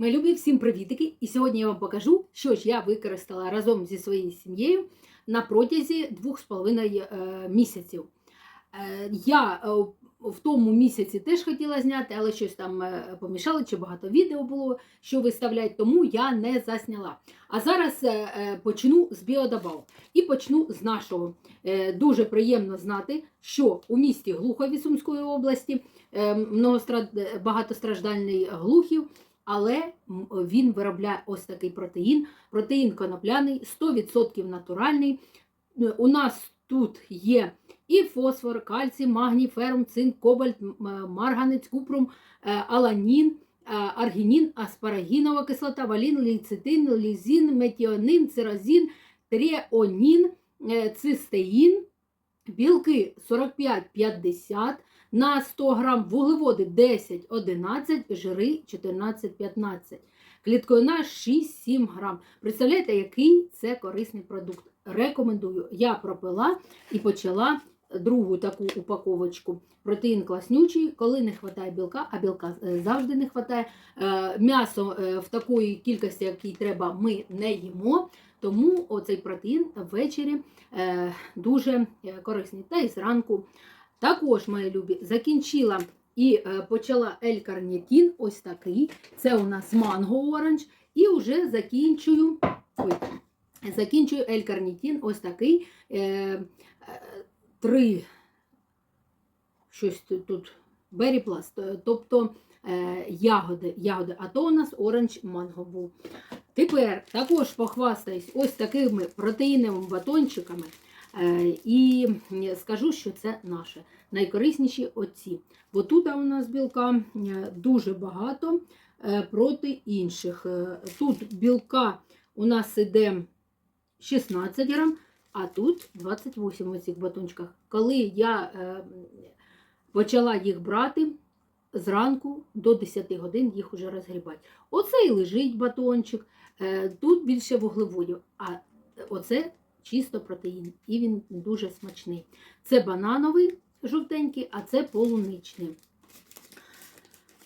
Мої любі, всім привітики! І сьогодні я вам покажу, що ж я використала разом зі своєю сім'єю на протязі двох з половиною е, місяців. Е, Я е, в тому місяці теж хотіла зняти, але щось там помішало, чи багато відео було, що виставляють, тому я не засняла. А зараз почну з біодобав. І почну з нашого. Дуже приємно знати, що у місті Глухові Сумської області багатостраждальний глухів, але він виробляє ось такий протеїн. Протеїн конопляний, 100% натуральний. Е, У нас тут є і фосфор, кальцій, магній, ферум, цинк, кобальт, е, марганець, купрум, е, аланін, аргінін, аспарагінова кислота, валін, лейцитин, лізін, метіонин, цирозін, треонін, цистеїн, білки 45-50 на 100 грам, вуглеводи 10-11, жири 14-15. Кліткоїна 6-7 грам. Представляєте, який це корисний продукт? Рекомендую. Я пропила і почала другу таку упаковочку. Протеїн класнючий, коли не вистачає білка, а білка е, завжди не вистачає. М'ясо е, в такої кількості, якій треба, ми не їмо. Тому оцей протеїн ввечері е, дуже е, корисний. Та й зранку. Також, мої любі, закінчила і е, почала ель-карнітін, ось такий. Це у нас манго оранж. І вже закінчую. Ой, закінчую ель-карнітін, ось такий. Е, е, три щось тут, тут беріпласт, е, тобто е, ягоди, ягоди, а то у нас оранж манго був. Тепер також похвастаюсь ось такими протеїновими батончиками. Е, І скажу, що це наше найкорисніші оці. Бо тут у нас білка е, дуже багато е, проти інших. Тут білка у нас іде 16 грам, а тут 28 у цих батончиках. Коли я почала їх брати, зранку до 10 годин їх уже розгрібати. Оце і лежить батончик, тут більше вуглеводів, а оце чисто протеїн, і він дуже смачний. Це банановий жовтенький, а це полуничний.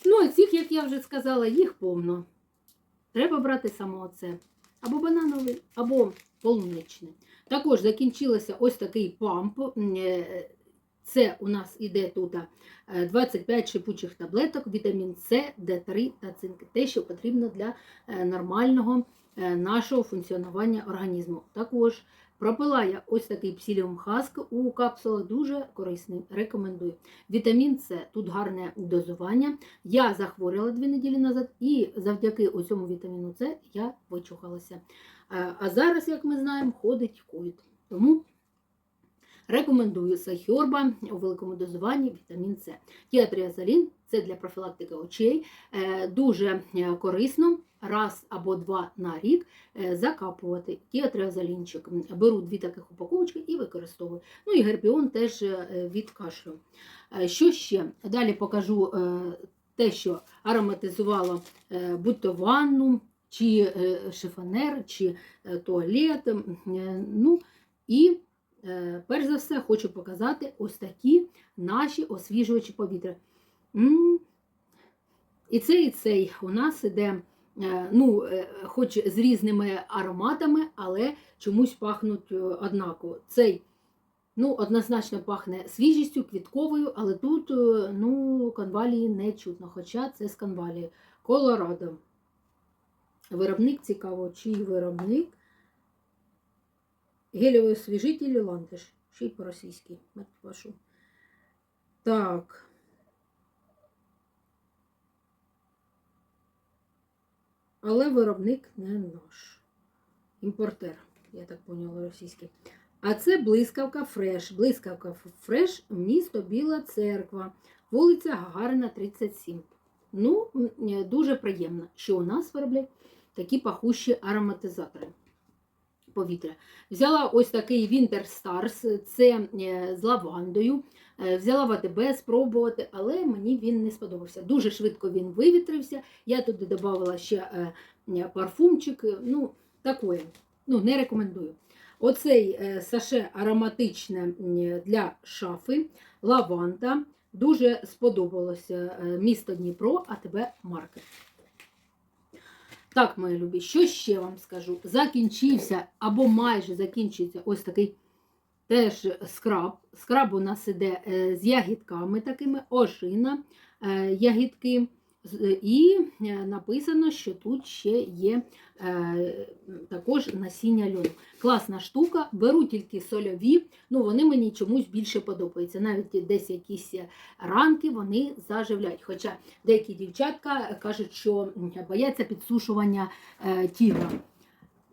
Ну, а цих, як я вже сказала, їх повно. Треба брати саме оце. Або банановий, або полуничний. Також закінчилося ось такий памп. Е, Це у нас іде тут е, 25 шипучих таблеток, вітамін С, Д3 та цинк. Те, що потрібно для е, нормального е, нашого функціонування організму. Також пропила я ось такий псіліум хаск у капсулах, дуже корисний. Рекомендую. Вітамін С, тут гарне дозування. Я захворіла дві неділі назад, і завдяки цьому вітаміну С я вичухалася. Е, А зараз, як ми знаємо, ходить ковід. Тому рекомендую Сахьорба у великому дозуванні вітамін С. Тіатріазолін це для профілактики очей. Е, Дуже е, корисно раз або два на рік е, закапувати тіатріазолінчик. Беру дві таких упаковочки і використовую. Ну і герпіон теж від кашлю. Що ще? Далі покажу те, що ароматизувало будь-то ванну, чи шифонер, чи туалет. Ну і перш за все хочу показати ось такі наші освіжувачі повітря. І цей, і цей у нас іде, е, ну, е, хоч з різними ароматами, але чомусь пахнуть е, однаково. Цей ну, однозначно пахне свіжістю, квітковою, але тут е, ну, конвалії не чутно, хоча це з конвалії. Колорадо. Виробник цікаво, чий виробник. Гелевий освіжитель ландиш. Ще й по-російськи. мать вашу. Так. Але виробник не наш. Імпортер, я так поняла російський. А це блискавка Фреш. Блискавка Фреш, місто Біла Церква, вулиця Гагарина, 37. Ну, е, дуже приємно, що у нас вироблять такі пахущі ароматизатори повітря. Взяла ось такий Winter Stars, це е, з лавандою. Е, Взяла в АТБ спробувати, але мені він не сподобався. Дуже швидко він вивітрився. Я туди додавала ще е, парфумчик. Ну, такое. Ну, не рекомендую. Оцей саше ароматичне для шафи, лаванда. Дуже сподобалося місто Дніпро, АТБ Маркет. Так, мої любі, що ще вам скажу? Закінчився або майже закінчується ось такий теж скраб. Скраб у нас іде е, з ягідками такими, ошина, е, ягідки. І е, написано, що тут ще є е, також насіння льону. Класна штука, беру тільки сольові, ну вони мені чомусь більше подобаються. Навіть десь якісь ранки вони заживляють. Хоча деякі дівчатка кажуть, що бояться підсушування е, тіла.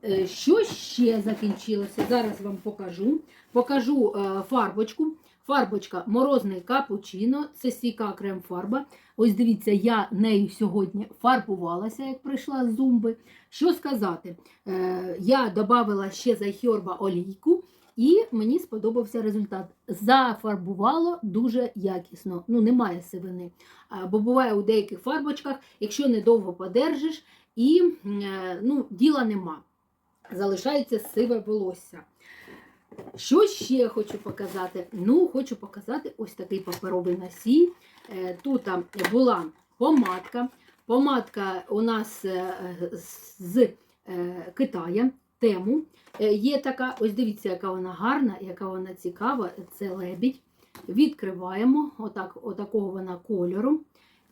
Е, Що ще закінчилося? Зараз вам покажу. Покажу е, фарбочку. Фарбочка морозний капучино, це стійка крем-фарба. Ось дивіться, я нею сьогодні фарбувалася, як прийшла з зумби. Що сказати? Е, я додала ще з айхьорба олійку, і мені сподобався результат. Зафарбувало дуже якісно. Ну, немає сивини. Бо буває у деяких фарбочках, якщо недовго подержиш, і ну, діла нема. Залишається сиве волосся. Що ще хочу показати? Ну, хочу показати ось такий паперовий носій. Е, Тут була помадка. Помадка у нас е, з е, Китая, тему. Є така, ось дивіться, яка вона гарна, яка вона цікава. Це лебідь. Відкриваємо, отак, отакого вона кольору.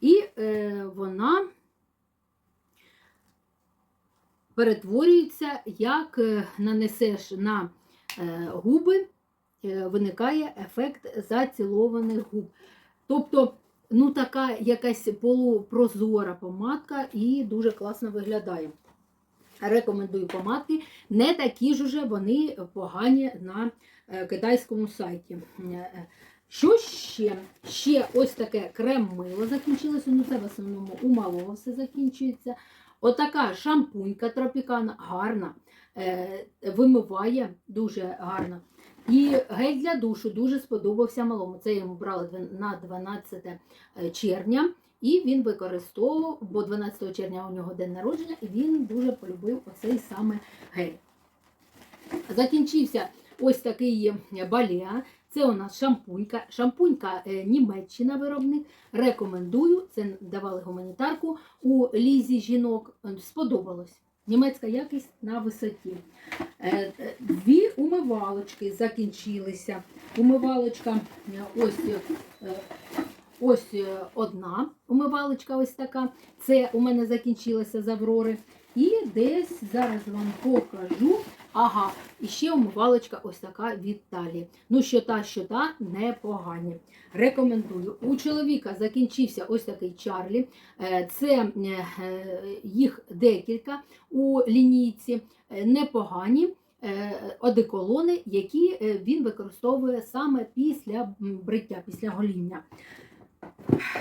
І е, вона перетворюється, як е, нанесеш на е, губи, е, виникає ефект зацілованих губ. Тобто, ну така якась полупрозора помадка і дуже класно виглядає. Рекомендую помадки. Не такі ж уже вони погані на китайському сайті. Що ще? Ще ось таке крем-мило закінчилося. Ну, це в основному у малого все закінчується. Отака шампунька тропікана, гарна, е, вимиває дуже гарно. І гель для душу дуже сподобався малому. Це йому брала дві- на 12 червня. І він використовував, бо 12 червня у нього день народження, і він дуже полюбив оцей саме гель. Закінчився ось такий балеа. Це у нас шампунька. Шампунька е, Німеччина виробник. Рекомендую. Це давали гуманітарку у лізі жінок. Е, Сподобалось. Німецька якість на висоті. Е, Дві умивалочки закінчилися. Умивалочка ось, ось одна умивалочка, ось така. Це у мене закінчилася з Аврори. І десь зараз вам покажу. Ага, і ще умивалочка ось така від Талі. Ну, що та, що та, непогані. Рекомендую. У чоловіка закінчився ось такий Чарлі. Е, Це е, їх декілька у лінійці. Е, Непогані одеколони, які він використовує саме після бриття, після гоління.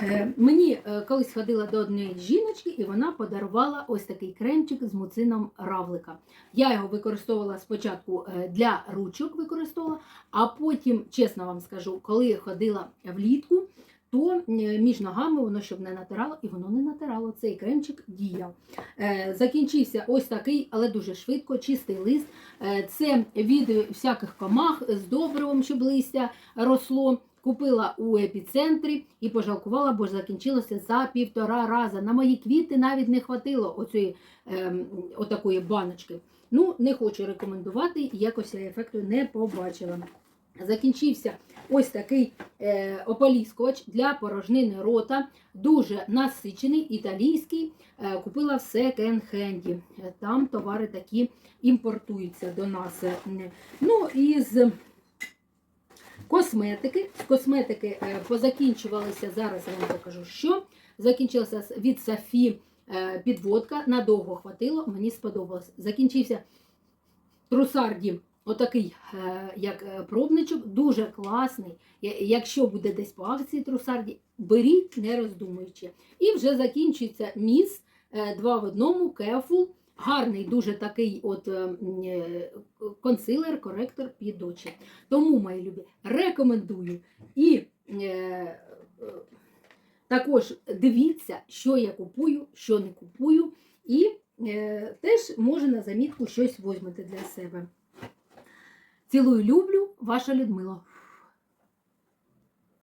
Е, Мені е, колись ходила до однієї жіночки, і вона подарувала ось такий кремчик з муцином равлика. Я його використовувала спочатку е, для ручок, використовувала, а потім, чесно вам скажу, коли ходила влітку, то між ногами воно щоб не натирало, і воно не натирало. Цей кремчик діяв. Закінчився ось такий, але дуже швидко, чистий лист. Це від всяких комах з добривом, щоб листя росло. Купила у епіцентрі і пожалкувала, бо ж закінчилося за півтора рази. На мої квіти навіть не хватило оцієї ем, отакої баночки. Ну, не хочу рекомендувати, якось я ефекту не побачила. Закінчився ось такий е, ополіскувач для порожнини рота, дуже насичений, італійський. Е, купила в секонд-хенді. Там товари такі імпортуються до нас. Е, Ну і косметики. Косметики е, позакінчувалися, зараз я вам покажу, що. Закінчилася від Сафі е, підводка, надовго хватило, мені сподобалось. Закінчився трусарді, отакий, е, як пробничок, дуже класний. Якщо буде десь по акції трусарді, беріть, не роздумуючи. І вже закінчується міс два в одному, кефул. Гарний, дуже такий от е, е, консилер, коректор під очі. Тому, мої любі, рекомендую. І е, е, також дивіться, що я купую, що не купую. І е, теж може на замітку щось возьмете для себе. Цілую, люблю, ваша Людмила.